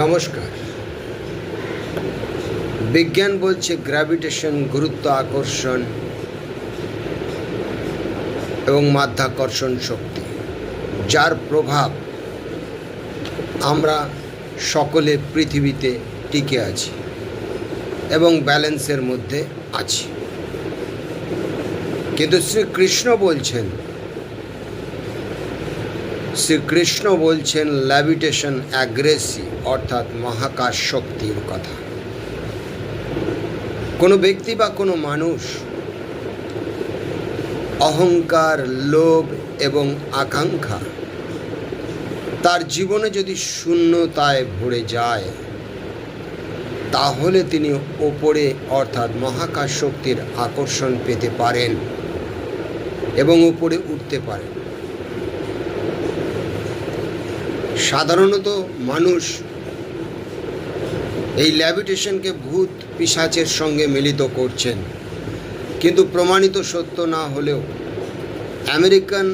নমস্কার। বিজ্ঞান বলছে গ্র্যাভিটেশন গুরুত্ব আকর্ষণ এবং মাধ্যাকর্ষণ শক্তি, যার প্রভাব আমরা সকলে পৃথিবীতে টিকে আছি এবং ব্যালেন্সের মধ্যে আছি। কিন্তু শ্রীকৃষ্ণ বলছেন শ্রীকৃষ্ণ বলছেন ল্যাভিটেশন অ্যাগ্রেসি অর্থাৎ মহাকাশ শক্তির কথা। কোনো ব্যক্তি বা কোনো মানুষ অহংকার, লোভ এবং আকাঙ্ক্ষা তার জীবনে যদি শূন্যতায় ভরে যায়, তাহলে তিনি ওপরে, অর্থাৎ মহাকাশ শক্তির আকর্ষণ পেতে পারেন এবং উপরে উঠতে পারেন। সাধারণত মানুষ এই ল্যাবিটেশনকে ভূত পিসাচের সঙ্গে মিলিত করছেন। কিন্তু প্রমাণিত সত্য না হলেও আমেরিকান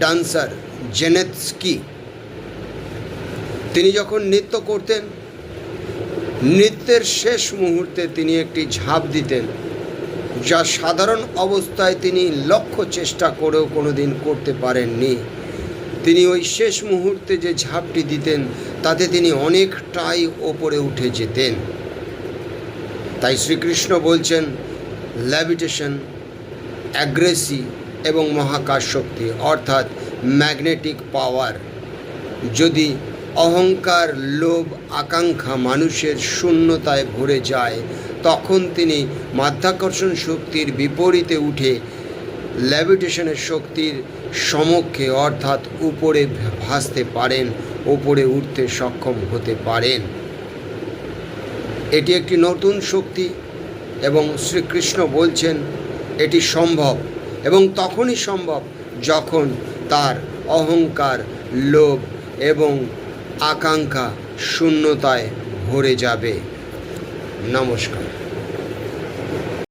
ডান্সার জেনেৎসকি তিনি যখন নৃত্য করতেন, নৃত্যের শেষ মুহূর্তে তিনি একটি ঝাঁপ দিতেন, যা সাধারণ অবস্থায় তিনি লক্ষ্য চেষ্টা করেও কোনো দিন করতে পারেননি। তিনি ওই শেষ মুহূর্তে যে ঝাঁপটি দিতেন, তাতে তিনি অনেকটাই ওপরে উঠে যেতেন। তাই শ্রীকৃষ্ণ বলছেন ল্যাভিটেশন অ্যাগ্রেসি এবং মহাকাশ শক্তি, অর্থাৎ ম্যাগনেটিক পাওয়ার যদি অহংকার, লোভ, আকাঙ্ক্ষা মানুষের শূন্যতায় ভরে যায়, তখন তিনি মাধ্যাকর্ষণ শক্তির বিপরীতে উঠে ল্যাভিটেশনের শক্তির সমক্ষে অর্থাৎ উপরে ভাসতে পারেন, উপরে উঠতে সক্ষম হতে পারেন। এটি একটি নতুন শক্তি এবং শ্রীকৃষ্ণ বলছেন, এটি সম্ভব। এবং তখনই সম্ভব যখন তার অহংকার, লোভ এবং আকাঙ্ক্ষা শূন্যতায় ভরে যাবে। নমস্কার।